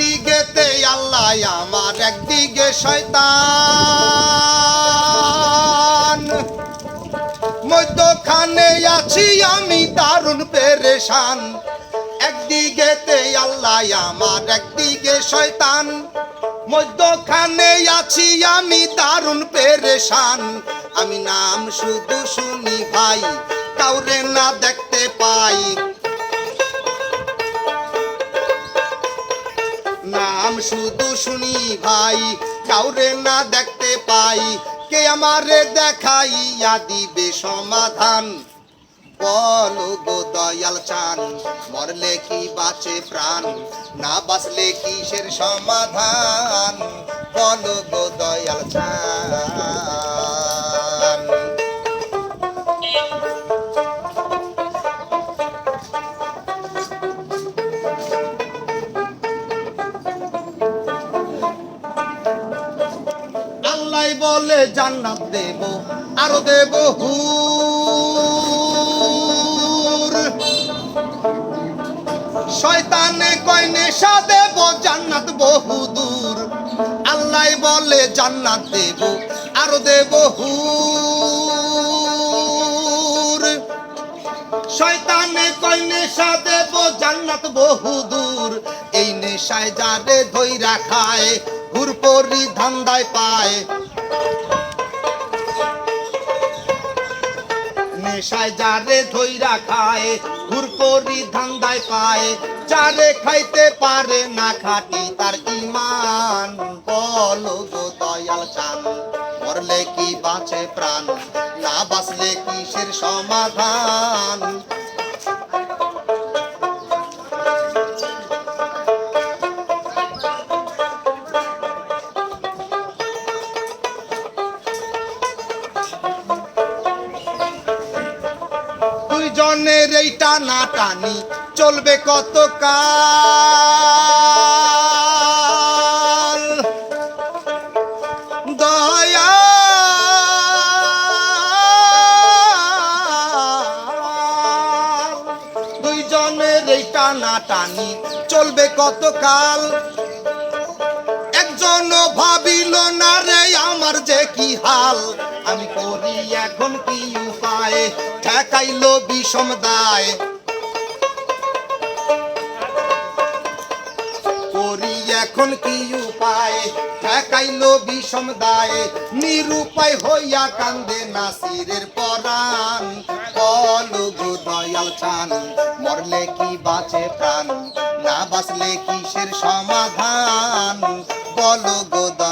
একদিকেতে আল্লাহ, আমার একদিকে শয়তান। মধ্যখানে আছি আমি দারুণ পেরেশান। একদিকেতে আল্লাহ, আমার একদিকে শয়তান। মধ্যখানে আছি আমি দারুণ পেরেশান। আমি নাম শুধু শুনি ভাই, কাউরে না দেখতে পাই। নাম শুধু শুনি ভাই, কাউরে না দেখতে পাই, কে আমারে দেখাইয়া দিবে সমাধান? বলো গো দয়াল চান, মরলে কি বাঁচে প্রাণ? না বাঁচলে কিসের সমাধান? বলো আল্লাহ বলে জান্নাত দেব, আরও দেব শয়তানে কয় নেশা দেব, জান্নাত বহু দূর। আল্লাহ বলে জান্নাত দেব, আরও দেব হুর। শয়তানে কয় নেশা দেব, জান্নাত বহু দূর। এই নেশায় যারে ধইরা খায় হুরপরি ধান্দায় পায়। নেশায় যারে ধইরা খায় হুরপরি ধান্দায় পায়। যারে খাইতে পারে না খাটি, তার ইমান বলো গো দয়াল চান। মরলে কি বাঁচে প্রাণ, না বাঁচলে কিসের সমাধান? দুইজনের এই টানা টানি চলবে কত কাল দয়া দুইজনের এই টানা টানি চলবে কত কাল একজন ভাবিল, না রে, আমার যে কি হাল? আমি করি এখন কি ঠেকাইল বিষম দায়। করি এখন কি উপায়? বিষম দায়। নিরুপায় হইয়া কান্দে নাসিরের পরাণ। গো দয়াল চান, মরলে কি বাঁচে প্রাণ? না বাঁচলে কিসের সমাধান? বল গো দয়াল চান